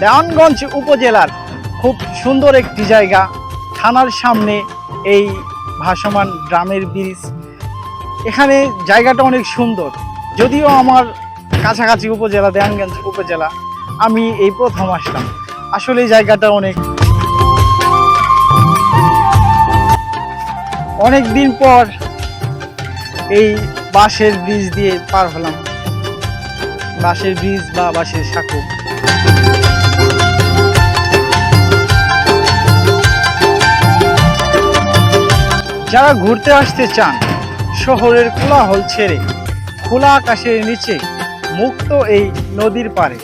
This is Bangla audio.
দেওয়ানগঞ্জ উপজেলার খুব সুন্দর একটি জায়গা। থানার সামনে এই ভাসমান গ্রামের ব্রিজ। এখানে জায়গাটা অনেক সুন্দর। যদিও আমার কাছাকাছি উপজেলা দেওয়ানগঞ্জ উপজেলা, আমি এই প্রথম আসলাম। আসলে জায়গাটা অনেক অনেক দিন পর এই বাঁশের ব্রিজ দিয়ে পার হলাম। বাঁশের ব্রিজ বা বাঁশের সাঁকো। যারা ঘুরতে আসতে চান শহরের কোলাহল ছেড়ে খোলা আকাশের নিচে মুক্ত এই নদীর পাড়ে।